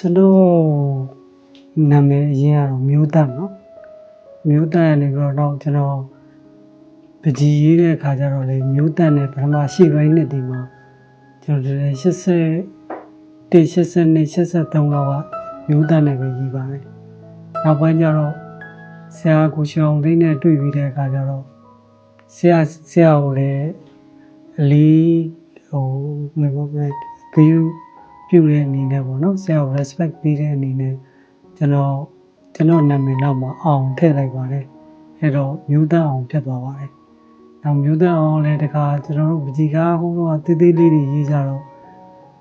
ကျွန်တော်နာမည်အရင်ကတော့မျိုးသားနော်မျိုးသားနေပြီးတော့ကျွန်တော်ပကြီးရေးတဲ့အခါကျတော့လေမျိုးသားနဲ့ပထမရှိပိုင်းနှစ်ဒီမှာကျွန်တော်လည်း80တိ82 83လောက်ကမျိုးသားနဲ့ပဲရေးပါတယ်နောက်ပိုင်းကျတော့ဆရာကိုရှောင်းသိန်းနဲ့တွေ့ပြီးတဲ့အခါကျတော့ဆရာဆရာကိုလည်းအလီဟိုမေဘောဘဂယူ ပြုတဲ့အနေနဲ့ပေါ့နော်ဆရာကို respect ပေးတဲ့အနေနဲ့ကျွန်တော်ကျွန်တော်နာမည်တော့မအောင်ထည့်လိုက်ပါတယ်အဲ့တော့မျိုးသားအောင်ဖြစ်သွားပါတယ်နောက်မျိုးသားအောင်လည်းတခါကျွန်တော်တို့ပကြီးကားဟိုတော့တေးသေးလေးတွေရေးကြတော့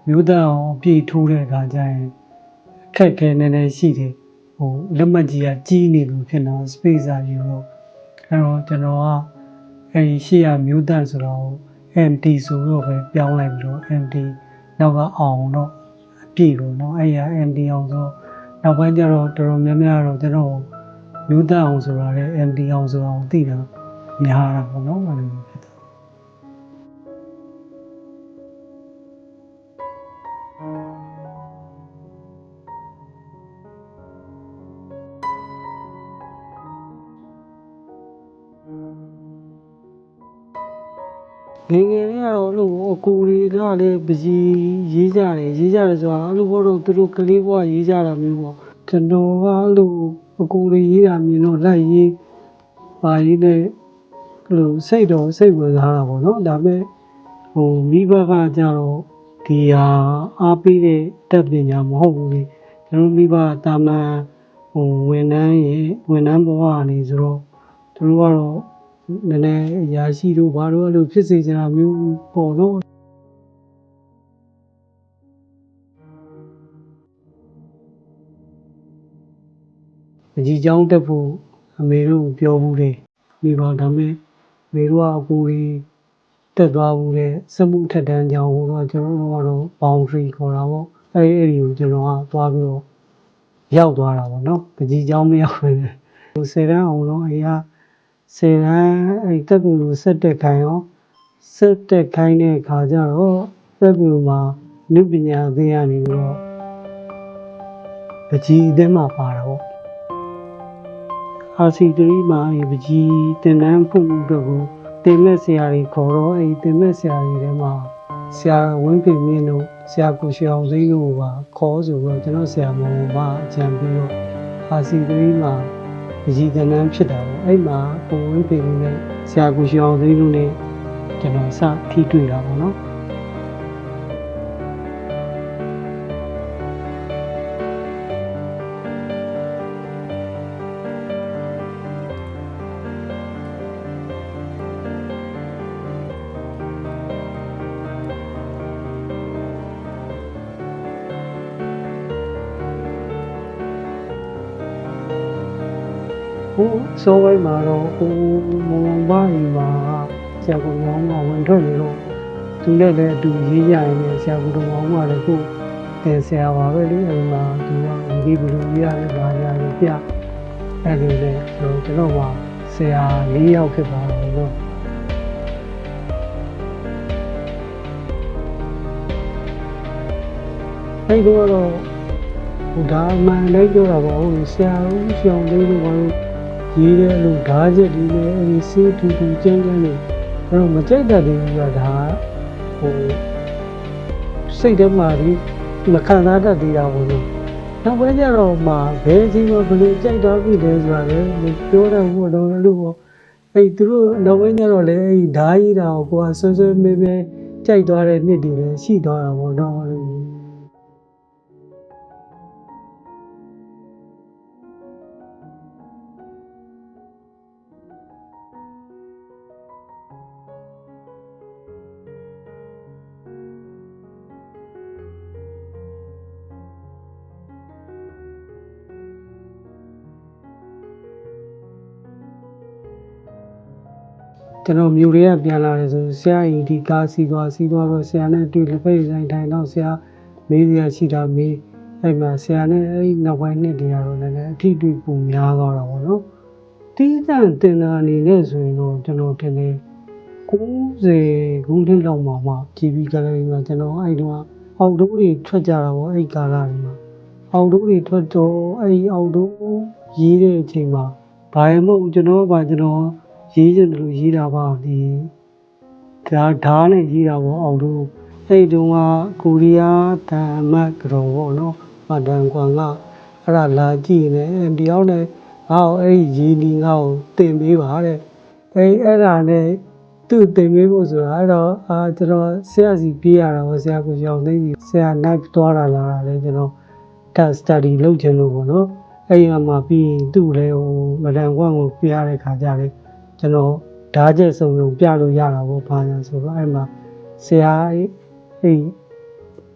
မျိုးသားအောင်အပြည့်ထိုးတဲ့အခါကျရင်အခက်ခဲနည်းနည်းရှိတယ်ဟိုလက်မှတ်ကြီးကကြီးနေလို့ဖြစ်တော့ space စာယူတော့အဲ့တော့ကျွန်တော်ကအဲ့ဒီရှေ့ရမျိုးသားဆိုတော့ MT ဆိုတော့ပဲပြောင်းလိုက်ပြီးတော့ MT နောက်ကအောင်တော့အပြည့်ပေါ့နော်အဲ့ရ MT အောင်ဆိုနောက်ပိုင်းကျတော့တော်တော်များများတော့ကျွန်တော်မျိုးသားအောင်ဆိုတာလေ MT အောင်ဆိုအောင်သိတာများတာပေါ့နော်အဲ့လိုဖြစ်တာငယ်ငယ်လေး ကတော့အဲ့လိုအကူတွေကလည်းပကြီးရေးကြတယ်ရေးကြတယ်ဆိုတာအဲ့လိုဘောတော့သူတို့ကလေးဘွားရေးကြတာမျိုးပေါ့ကျွန်တော်ကအဲ့လိုအကူတွေရေးတာမြင်တော့လိုက်ရေးပါရေးနဲ့အဲ့လိုစိတ်တော့စိတ်ဝင်စားတာပေါ့နော်ဒါပေမဲ့ဟိုမိဘကကြတော့ဒီဟာအားပေးတဲ့တက်ပညာမဟုတ်ဘူးလေကျွန်တော်မိဘတာမန်ဟိုဝန်ထမ်းရေဝန်ထမ်းဘဝကနေဆိုတော့သူတို့ကတော့ နည်းနည်းအရာရှိတို့ဘာတို့အဲ့လိုဖြစ်စေချင်တာမျိုးပေါ့နော်အကြီးချောင်းတက်ဖို့အမေတို့ပြောဘူးတယ်မိဘဒါပေမဲ့အမေတို့ကအကူကြီးတက်သွားဘူးတဲ့စက်မှုထက်တန်းကြောင်းဟိုတော့ကျွန်တော်တို့ကတော့ boundary ခေါ်တာပေါ့အဲ့ဒီအဲ့ဒီကိုကျွန်တော်ကသွားပြီးတော့ရောက်သွားတာပေါ့နော်ပကြီးချောင်းမရောက်ဘူးလေဟိုစေတန်းအောင်တော့အေးက စေတန်းအဲ့တက်ကူကိုဆက်တက်ခိုင်းရောဆက်တက်ခိုင်းတဲ့အခါကျတော့တက်ကူမှာနုပညာအသေးရနေပြီးတော့ပကြီးအသင်းမှာပါတာပေါ့အာစီတရီမှာအဲ့ပကြီးတင်တန်းဖွင့်မှုတော့ကိုတင်မဲ့ဆရာကြီးခေါ်တော့အဲ့တင်မဲ့ဆရာကြီးထဲမှာဆရာဝင်းဖေမင်းတို့ဆရာကိုရှောင်းသိန်းတို့ပါခေါ်ဆိုတော့ကျွန်တော်ဆရာမောင်မအကြံပြီးတော့အာစီတရီမှာ အကြီးကနန်းဖြစ်တာပေါ့အဲ့မှာကိုဝင်းဖေလူနဲ့ဆရာကိုရှောင်းသိန်းလူနဲ့ကျွန်တော်စထိတွေ့တာပေါ့နော် ဟိုစောပိုင်းမှာတော့ဟိုမောင်ဘာကြီးမှာဆရာကမောင်မဝင်ထွက်နေတော့သူလည်းလည်းအတူရေးရရင်လည်းဆရာကမောင်မလည်းကိုတင်ဆရာပါပဲလေအဲဒီမှာသူကဒီဘလူရေးရတယ်ဗာရတယ်ပြအဲ့လိုလေကျွန်တော်ကျွန်တော်ကဆရာ၄ယောက်ဖြစ်သွားတယ်လို့အဲ့တော့ဟိုဒါမှန်လိုက်ကြတာပေါ့ဟိုဆရာဦးရှောင်းလေးတို့ဘာလို့ ရေးတဲ့လို့ဓာတ်ချက်ဒီနဲ့အဲဒီစေးထူထူကျန်းကျန်းနေအဲ့တော့မကြိုက်တတ်သေးဘူးကဒါဟိုစိတ်ထဲမှာဒီမခံစားတတ်သေးတာဘူးလို့နောက်ပိုင်းကျတော့မှဘယ်အချိန်မှဘယ်လိုကြိုက်သွားပြီလဲဆိုတာလေပြောတော့ဘူးတော့လို့ပေါ့အဲ့သူတို့နောက်ပိုင်းကျတော့လေအဲ့ဓာတ်ရေးတာကိုကိုကဆွဆွမဲမဲကြိုက်သွားတဲ့နှစ်တွေလည်းရှိသွားတာပေါ့နော် ကျွန်တော်မြို့တွေကပြန်လာတယ်ဆိုဆရာကြီးဒီကားစီးသွားစီးသွားတော့ဆရာနဲ့တွေ့လက်ဖက်ဆိုင်ထိုင်တော့ဆရာမေးစရာရှိတာမေးအဲ့မှာဆရာနဲ့အဲ့ဒီနောက်ပိုင်းနှစ်တွေကတော့လည်းအထီးတွေ့ပုံများသွားတာပေါ့နော်တီးတန့်တင်တာအနေနဲ့ဆိုရင်တော့ကျွန်တော်ထင်တယ်90ခုနှစ်လောက်မှမှ GB gallery မှာကျွန်တော်အဲ့တုန်းကအောက်တိုးတွေထွက်ကြတာပေါ့အဲ့ကာလတွေမှာအောင်တို့တွေထွက်တော့အဲ့ဒီအောင်တို့ရေးတဲ့အချိန်မှာဘာမှမဟုတ်ကျွန်တော်ကကျွန်တော် ရေးချင်တယ်လို့ရေးတာပါဒီဒါဓာတ်နဲ့ရေးတာပေါ့အောင်တို့အဲ့ဒီတုန်းကကိုရီးယားတန်အမတ်ကတော့ပေါ့နော်မဒန်ကွန်ကအဲ့ဒါလာကြည့်နေတယောက်နဲ့ငါ့ကိုအဲ့ဒီရေးနီငါ့ကိုတင်ပေးပါတဲ့အဲ့အဲ့ဒါနဲ့သူ့တင်ပေးဖို့ဆိုတာအဲ့တော့အာကျွန်တော်ဆရာစီပြေးရတာပေါ့ဆရာကိုရောင်းသိပြီဆရာ knife သွားတာလာတာလေကျွန်တော် test study လုပ်ချင်လို့ပေါ့နော်အဲ့ဒီမှာပြီးရင်သူ့လည်းဟိုမဒန်ကွန်ကိုပြရတဲ့ခါကြလေ ကျွန်တော်ဓာတ်ချက်စုံစုံပြလို့ရတာပေါ့ဘာညာဆိုတော့အဲ့မှာဆရာအဲ့အဲ့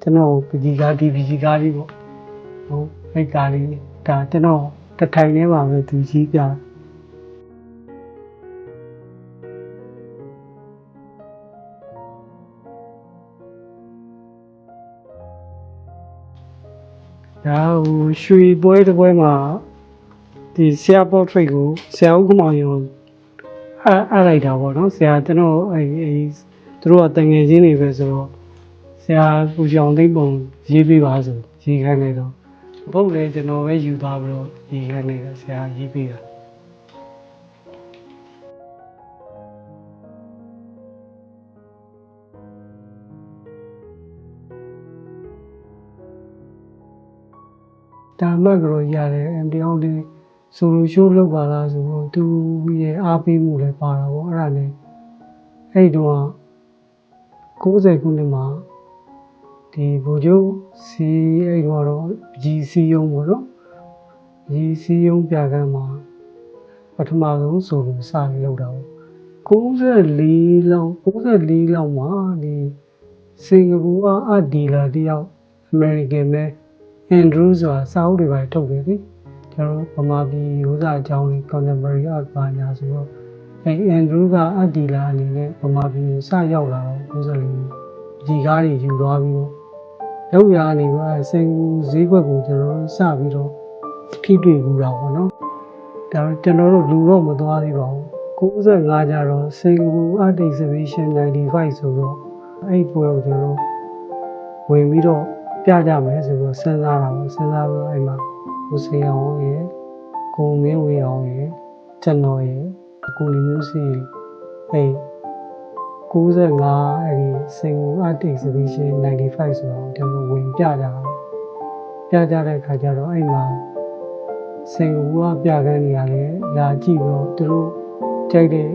ကျွန်တော်ပကြီးကားဒီပကြီးကားလေးပေါ့ဟုတ်အဲ့ကားလေးဒါကျွန်တော်တစ်ထိုင်ထဲမှာပဲသူကြီးပြတာဒါဟိုရွှေပွဲတစ်ပွဲမှာဒီဆရာပေါ်ထရိတ်ကိုဆရာဥက္ကမောင်ရုံ အဲ့အဲ့လိုက်တာပေါ့နော်ဆရာကျွန်တော်အဲ့အဲ့သူတို့ကတငယ်ချင်းတွေပဲဆိုတော့ဆရာကိုကြောင်သိမ့်ပုံရေးပေးပါဆိုရေးခိုင်းလိုက်တော့ဘုတ်လည်းကျွန်တော်ပဲယူသွားပြီးတော့ရေးခိုင်းလိုက်တာဆရာရေးပေးတာဒါမှကတော့ရတယ်အမ်တီအောင်လေး ဆိုလိုရှိုးလောက်ပါလားဆိုတော့သူရဲ့အားပေးမှုလည်းပါတာပေါ့အဲ့ဒါနဲ့အဲ့ဒီတော့90ခုနှစ်မှာဒီဘိုလ်ချုပ်စီအဲ့တော့တော့ကြီးစီယုံပေါ့နော်ကြီးစီယုံပြကန်းမှာပထမဆုံးဆိုလို့စလောက်တာပေါ့94လောက်94လောက်မှာဒီစင်ကာပူကအဒီလာတယောက်အမေရိကန်နဲ့အန်ဒရူးဆိုတာစာအုပ်တွေပါထုတ်တယ်လေ ကျွန်တော်ဗမာပြည်ရိုးစာအကြောင်းလေး contemporary art ပါညာဆိုတော့အဲအန်ဒရူးကအဒီလာအနေနဲ့ဗမာပြည်ကိုစရောက်လာတော့ကိုယ်စလေးဒီကားတွေယူသွားပြီးတော့လောက်ရနေပါစင်ကူဈေးကွက်ကိုကျွန်တော်စပြီးတော့ထိတွေ့ဘူးတော့ဗောနော်ဒါကျွန်တော်တို့လူတော့မသွားသေးပါဘူး95ကျတော့စင်ကာပူ Art Exhibition 95ဆိုတော့အဲ့ပွဲကိုကျွန်တော်ဝင်ပြီးတော့ပြကြမယ်ဆိုတော့စဉ်းစားတာပေါ့စဉ်းစားပြီးတော့အဲ့မှာ ကိုစေအောင်ရဲ့ကိုမင်းဝေအောင်ရဲ့ကျွန်တော်ရဲ့ကိုလူမျိုးစီအဲ့95အဲ့ဒီစင်ကူ art exhibition 95ဆိုတော့ကျွန်တော်ဝင်ပြကြတာပြကြတဲ့ခါကျတော့အဲ့မှာစင်ကူကပြခန်းနေရလဲလာကြည့်ပြီးတော့သူတို့ကြိုက်တဲ့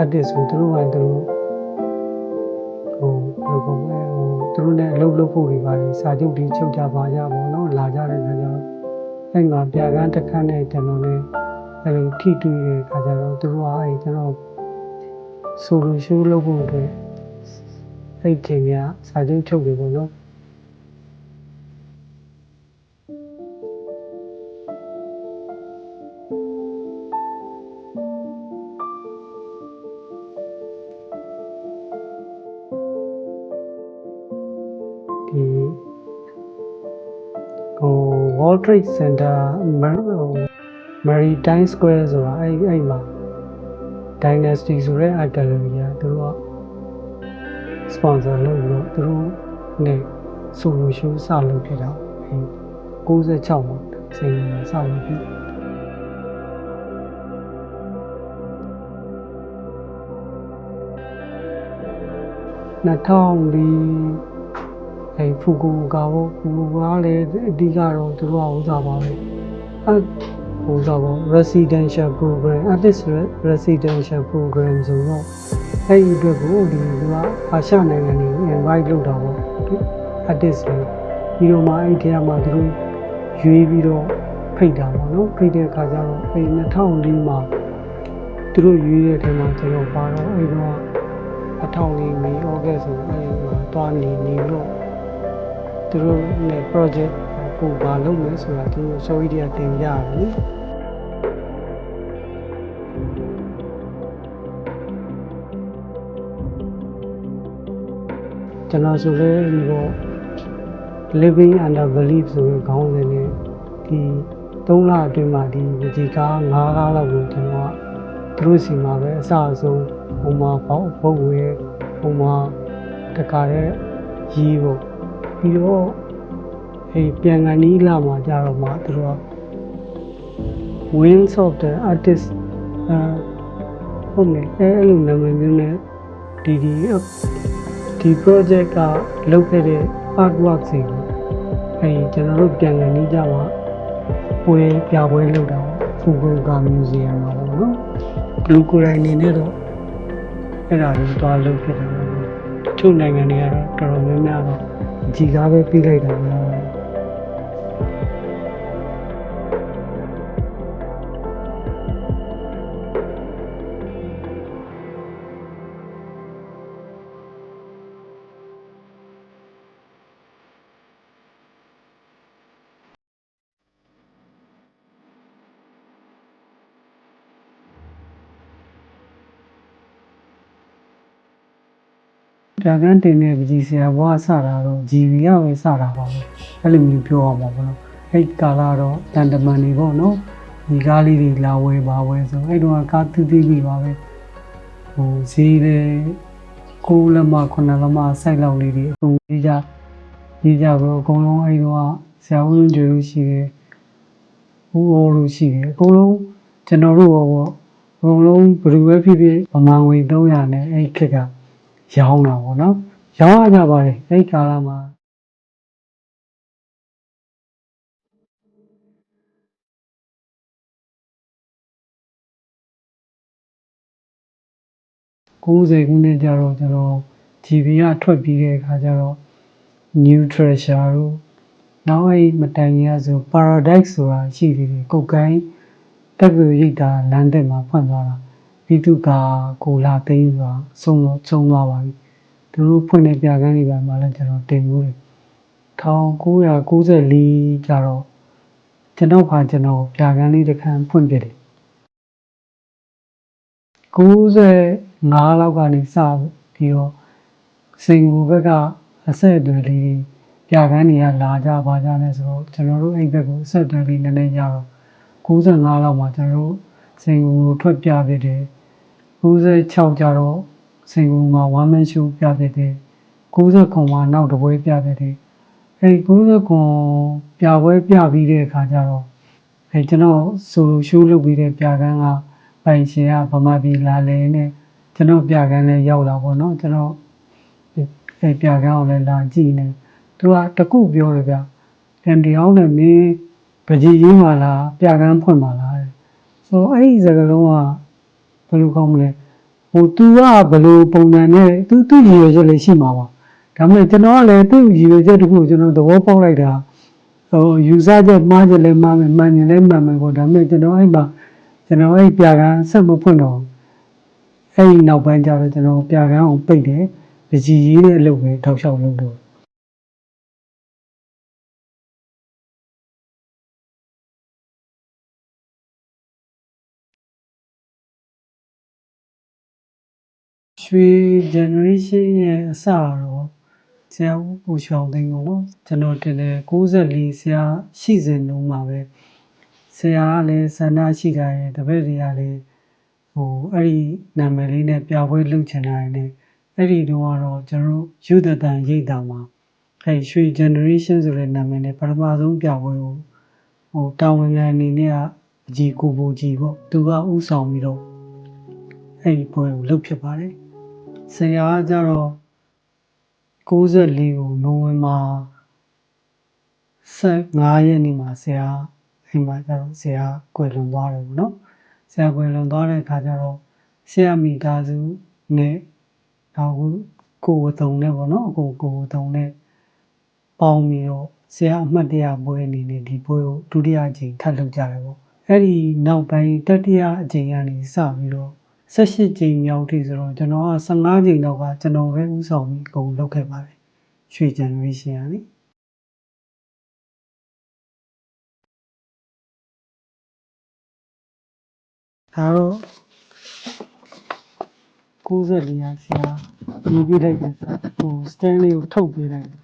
artist ကိုသူတို့ကသူတို့ဟိုဘယ်လိုကောလဲဟိုသူတို့နဲ့အလုပ်လုပ်ဖို့တွေပါလေစာချုပ်တွေချုပ်ကြပါကြပါတော့လာကြတဲ့ခါကျတော့ အဲ့မှာပြခန်းတစ်ခန်းနဲ့ကျွန်တော်လည်းအဲ့လိုထိတွေ့တဲ့ခါကျတော့သူတို့ကအဲ့ကျွန်တော်ဆိုလိုရှိုးလုပ်ဖို့အတွက်အဲ့ချိန်ကစာချုပ်ချုပ်တယ်ပေါ့နော် World Trade Center Maritime Square ဆိုတာအဲ့အဲ့မှာ Dynasty ဆိုတဲ့ art gallery ကသူတို့က sponsor လုပ်ပြီးတော့သူတို့နဲ့ဆိုလိုရှိုးစလုပ်ဖြစ်တာအဲ96မှာစိန်မှာစလုပ်ဖြစ်2004 အဲဖူကူကာဘောဖူကူကလည်းအဓိကတော့သူတို့ကဥစားပါပဲအဲဟိုစားပါ residential program artist residential program ဆိုတော့အဲ့ဒီအတွက်ကိုဒီကအာရှနိုင်ငံတွေကို invite လုပ်တာပေါ့ artist တွေဒီလိုမှအဲ့ဒီထဲမှာသူတို့ရွေးပြီးတော့ဖိတ်တာပေါ့နော်ဖိတ်တဲ့အခါကျတော့အဲ့2004မှာသူတို့ရွေးတဲ့ထဲမှာကျွန်တော်ပါတော့အဲ့တော့2004မေဩဂတ်ဆိုအဲ့ဒီမှာတွားနေနေတော့ သူတို့နဲ့ project ပုံပါလုပ်မယ်ဆိုတာသူတို့ sorry တွေကတင်ကြတယ်ကျွန်တော်ဆိုလဲဒီပေါ့ living under belief ဆိုတဲ့ခေါင်းစဉ်နဲ့ဒီ3လအတွင်းမှာဒီဒီကား9ကားလောက်ကိုကျွန်တော်ကသူတို့စီမှာပဲအစအဆုံးဟိုမှာပေါ့ဘုတ်ဝဲဟိုမှာတခါတည်းရေးဖို့ ပြီးတော့အဲပြန်ကန်နီးလာမှာကြတော့မှသူတို့က Wings of the Artist အာဟုတ်မယ်အဲအဲ့လိုနာမည်မျိုးနဲ့ဒီဒီဒီ project ကလုပ်ခဲ့တဲ့ artwork တွေကိုအဲကျွန်တော်တို့ပြန်ကန်နီးကြမှာပွဲပြပွဲလုပ်တာပေါ့ဖူကူက museum မှာပေါ့နော်လူကိုယ်တိုင်နေနဲ့တော့အဲ့ဒါကိုသွားလုပ်ဖြစ်တယ်ပေါ့တချို့နိုင်ငံတွေကတော့တော်တော်များများတော့ ကြည်ကား ပဲပြီးလိုက်တာပေါ့ပြကန်းတင်တဲ့ပကြီးဆရာဘွားစတာတော့ GV ကပဲစတာပါပဲအဲ့လိုမျိုးပြောအောင်ပါဘောနော်အဲ့ကာလာတော့တန်တမန်နေပေါ့နော်ဒီကားလေးတွေလာဝဲပါဝဲဆိုအဲ့တော့ကားတူးတူးပြီးပါပဲဟိုဈေးလေကိုးလက်မခုနှစ်လက်မစိုက်လောက်လေးတွေအကုန်ကြီးကြကြီးကြပြီးတော့အကုန်လုံးအဲ့တော့ဆရာဦးကျွေးလို့ရှိတယ်ဦးဟောလို့ရှိတယ်အကုန်လုံးကျွန်တော်တို့ရောပေါ့အကုန်လုံးဘယ်လိုပဲဖြစ်ဖြစ်ဗမာငွေ300နဲ့အဲ့ခက်က ရောင်းတာပေါ့နော်ရောင်းရကြပါတယ်အဲ့ကာလမှာ90ခုနှစ်ကျတော့ကျွန်တော် GB ကထွက်ပြီးတဲ့အခါကျတော့ New Treasure တို့နောက်အဲ့မတိုင်ခင်ကဆို Paradise ဆိုတာရှိသေးတယ်ကုတ်ကိုင်းတက်ကူရိတ်တာလမ်းတက်မှာဖွင့်သွားတာ ပြီးသူကကိုလာသိန်းဆိုတာဆုံးတော့ဆုံးသွားပါပြီသူတို့ဖွင့်တဲ့ပြကန်းတွေပါမှလည်းကျွန်တော်တင်မှုတယ်1994ကျတော့ကျွန်တော်ခါကျွန်တော်ပြကန်းလေးတစ်ခန်းဖွင့်ပြတယ်95လောက်ကနေစပြီးတော့စင်ကူဘက်ကအဆက်အသွယ်လေးတွေပြကန်းတွေကလာကြပါကြလဲဆိုတော့ကျွန်တော်တို့အဲ့ဘက်ကိုအဆက်အသွယ်လေးနည်းနည်းရတော့95လောက်မှာကျွန်တော်တို့စင်ကူကိုထွက်ပြပြတယ် 96ကျတော့စင်ကူမှာ one man show ပြပြတယ်99မှာနောက်တစ်ပွဲပြပြတယ်အဲ့99ပြပွဲပြပြီးတဲ့အခါကျတော့အဲကျွန်တော်ဆိုလိုရှိုးလုပ်ပြီးတဲ့ပြကန်းကပိုင်ရှင်ကဗမာပြည်လာလဲနဲ့ကျွန်တော်ပြကန်းလည်းရောက်လာပေါ့နော်ကျွန်တော်အဲပြကန်းကိုလည်းလာကြည့်နေသူကတကုပြောတယ်ဗျပြန်တရားနဲ့မင်းပကြီးကြီးမှလားပြကန်းဖွင့်မှလားတဲ့ဆိုတော့အဲ့ဒီစကားလုံးက ဘယ်လိုကောင်းမလဲဟို तू ကဘယ်လိုပုံစံနဲ့ तू သူ့ရည်ရွယ်ချက်လေးရှိမှာပါဒါပေမဲ့ကျွန်တော်ကလည်းသူ့ရည်ရွယ်ချက်တခုကိုကျွန်တော်သဘောပေါက်လိုက်တာဟိုယူဆချက်မှားချက်လည်းမှားမယ်မှန်ရင်လည်းမှန်မယ်ပေါ့ဒါပေမဲ့ကျွန်တော်အဲ့မှာကျွန်တော်အဲ့ပြကန်းဆက်မဖွင့်တော့ဘူးအဲ့ဒီနောက်ပိုင်းကျတော့ကျွန်တော်ပြကန်းအောင်ပိတ်တယ်ပကြီးရေးတဲ့အလုပ်ပဲထောက်လျှောက်လုပ်တော့ ရွှေ generation ရဲ့အစတော့ဆရာဦးပူချောင်းသိန်းပေါ့နော်ကျွန်တော်တင်တယ်64ဆရာရှိစဉ်တုန်းမှာပဲဆရာကလည်းဆန္ဒရှိတာရဲ့တပည့်တွေကလည်းဟိုအဲ့ဒီနာမည်လေးနဲ့ပြပွဲလုပ်ချင်တာနဲ့အဲ့ဒီတော့ကတော့ကျွန်တော်တို့ယူဒတန်ရိတ်တာမှာအဲ့ရွှေ generation ဆိုတဲ့နာမည်နဲ့ပထမဆုံးပြပွဲကိုဟိုတာဝန်ခံအနေနဲ့ကအကြီးကိုပူကြီးပေါ့သူကဥဆောင်ပြီးတော့အဲ့ဒီပွဲကိုလုပ်ဖြစ်ပါတယ် ဆရာကကြတော့64ကိုနိုဝင်ဘာ15ရက်နေ့မှာဆရာအိမ်မှာကျတော့ဆရာကွယ်လွန်သွားတယ်ပေါ့နော်ဆရာကွယ်လွန်သွားတဲ့အခါကျတော့ဆရာမိသားစုနဲ့နောက်ကိုဝတုံနဲ့ပေါ့နော်ကိုကိုဝတုံနဲ့ပေါင်းပြီးတော့ဆရာအမှတ်တရပွဲအနေနဲ့ဒီပွဲကိုဒုတိယအကြိမ်ထပ်လုပ်ကြတယ်ပေါ့အဲ့ဒီနောက်ပိုင်းတတိယအကြိမ်ကနေစပြီးတော့ 18ကြိမ်မြောက်ထိဆိုတော့ကျွန်တော်က15ကြိမ်လောက်ကကျွန်တော်ပဲဥဆောင်ပြီးအကုန်လုပ်ခဲ့ပါတယ်ရွှေ generation ကလေဒါတော့94ရာဆရာယူပြလိုက်တယ်ဟို stand လေးကိုထုတ်ပေးလိုက်တယ်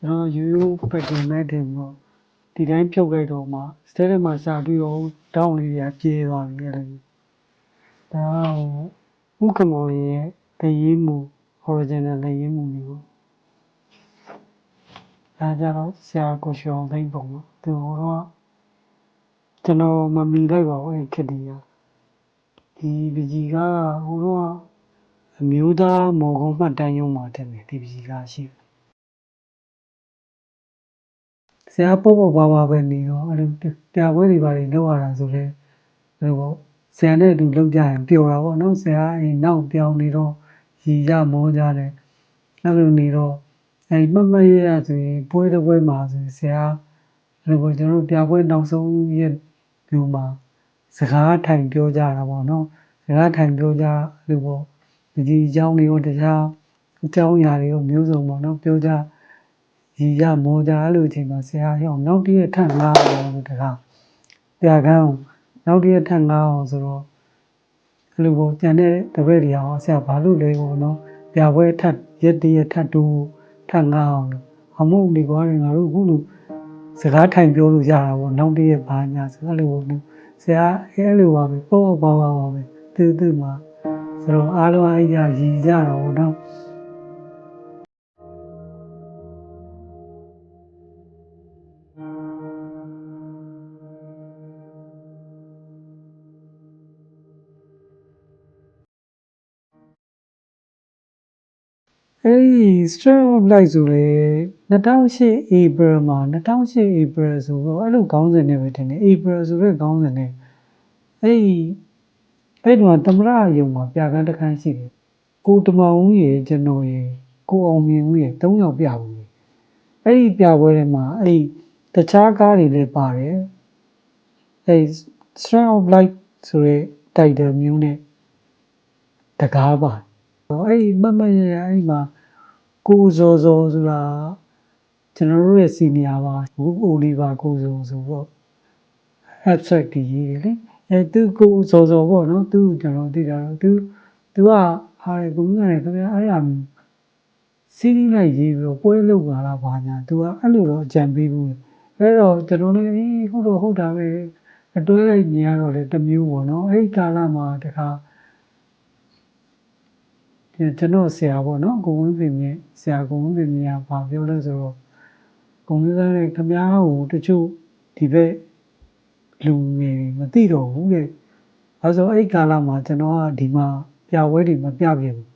ကျွန်တော်ရိုးရိုးပတ်တင်နဲ့တင်တော့ဒီတိုင်းဖြုတ်လိုက်တော့မှ stand ထဲမှာစာပြီးတော့တောင်းလေးတွေကပြေးသွားပြီအဲ့လို ဒါဟိုဥက္ကမောင်ရဲ့တည်ရင်းမှု original တည်ရင်းမှုမျိုးဒါကြတော့ဆရာကိုရှောင်းသိမ့်ပုံပေါ့သူကတော့ကျွန်တော်မမီလိုက်ပါဘူးအဲ့ခက်ဒီကဒီပကြီးကဟိုတော့အမျိုးသားမော်ကုန်းမှတ်တမ်းရုံးမှာတက်တယ်ဒီပကြီးကရှိတယ်ဆရာပေါ့ပေါ့ပါပါပဲနေတော့အဲ့လိုပြပွဲတွေပါနေလောက်ရတာဆိုလဲအဲ့လိုပေါ့ ဆရာနဲ့အတူလောက်ကြရင်ပျော်တာပေါ့နော်ဆရာအိမ်နောက်ပြောင်းနေတော့ရီရမောကြတယ်အဲ့လိုနေတော့အဲ့မတ်မတ်ရရဆိုရင်ပွဲတစ်ပွဲမှာဆိုရင်ဆရာအဲ့လိုပေါ့ကျွန်တော်တို့ပြပွဲနောက်ဆုံးရက်မျိုးမှာစကားထိုင်ပြောကြတာပေါ့နော်စကားထိုင်ပြောကြအဲ့လိုပေါ့ဒီအကြောင်းလေးကိုတခြားအကြောင်းအရာတွေကိုမျိုးစုံပေါ့နော်ပြောကြရီရမောကြအဲ့လိုအချိန်မှာဆရာဟောနောက်တည့်ရထပ်ငားအောင်လို့တကားတရားကန်း နောက်တည့်ရထပ်ငားအောင်ဆိုတော့အဲ့လိုပေါ့ကြံတဲ့တပည့်တွေအောင်ဆရာဘာလို့လဲပေါ့နော်ပြပွဲထပ်ရက်တည့်ရထပ်တူထပ်ငားအောင်လို့အမှုဒီကွာငါတို့အခုလိုစကားထိုင်ပြောလို့ရတာပေါ့နောက်တည့်ရဘာညာဆိုအဲ့လိုပေါ့ဆရာအဲ့လိုပါပဲပေါ့ပေါ့ပါပါပဲသူသူမှာဆိုတော့အားလုံးအဲ့ကြရီကြတာပေါ့နော် အဲ့ဒီ strength of light ဆိုလေ2008 April မှာ2008 April ဆိုတော့အဲ့လိုခေါင်းစဉ်နဲ့ပဲတင်တယ် April ဆိုတဲ့ခေါင်းစဉ်နဲ့အဲ့ဒီအဲ့ဒီမှာသမရယုံမှာပြကန်းတစ်ခန်းရှိတယ်ကိုတမောင်ဦးရေကျွန်တော်ရေကိုအောင်မြင်ဦးရေ၃ယောက်ပြဘူးလေအဲ့ဒီပြပွဲထဲမှာအဲ့ဒီတခြားကားတွေလည်းပါတယ်အဲ့ဒီ strength of light ဆိုတဲ့ title မျိုးနဲ့တကားပါတယ်အဲ့ဒီမတ်မတ်ရရအဲ့ဒီမှာ ကိုဇော်ဇော်ဆိုတာကျွန်တော်တို့ရဲ့စီနီယာပါဘူးအိုလီဗာကိုဇော်ဆိုတော့ abstract ကြီးရေးတယ်လေအဲသူကိုဇော်ဇော်ပေါ့နော်သူကျွန်တော်သိတာတော့သူသူကဟာရကူငါတယ်ခင်ဗျာအဲ့ဒါစီးရီးလိုက်ရေးပြီးတော့ပွဲလုပ်လာတာဘာညာသူကအဲ့လိုတော့အကြံပေးဘူးအဲ့တော့ကျွန်တော်လည်းအေးဟုတ်တော့ဟုတ်တာပဲအတွဲလိုက်မြင်ရတော့လေတစ်မျိုးပေါ့နော်အဲ့ဒီကာလမှာတခါဒီ ကျွန်တော်ဆရာပေါ့နော်ကိုဝင်းပင်မြင့်ဆရာကိုဝင်းပင်မြင့်ကဘာပြောလဲဆိုတော့ကွန်ပျူတာနဲ့ခမားကိုတချို့ဒီဘက်လူငယ်တွေမသိတော့ဘူးတဲ့အဲဆိုအဲ့ဒီကာလမှာကျွန်တော်ကဒီမှာပြပွဲတွေမပြပြဘူး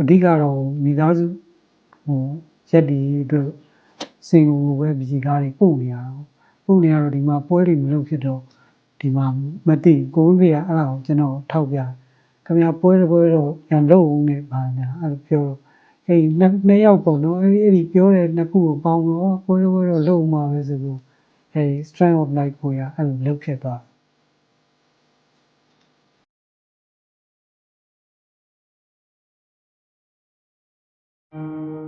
အဓိကတော့မိသားစုဟိုရက်ဒီအတွက်စင်ကိုပဲပြည်ကားတွေပို့နေရအောင်ပို့နေရတော့ဒီမှာပွဲတွေမလုပ်ဖြစ်တော့ဒီမှာမသိကိုဝင်းပင်ကအဲ့ဒါကိုကျွန်တော်ထောက်ပြတယ် ခင်ဗျာပွဲတစ်ပွဲတော့ရန်လုံးနေပါညာအဲ့လိုပြောအဲ့နှစ်နှစ်ယောက်ပေါ့နော်အဲ့ဒီအဲ့ဒီပြောတဲ့နှစ်ခုကိုပေါင်းတော့ပွဲတစ်ပွဲတော့လုံးမှာပဲဆိုပြီးအဲ့ဒီ strength of night ကိုရအဲ့လိုလုံးဖြစ်သွား嗯。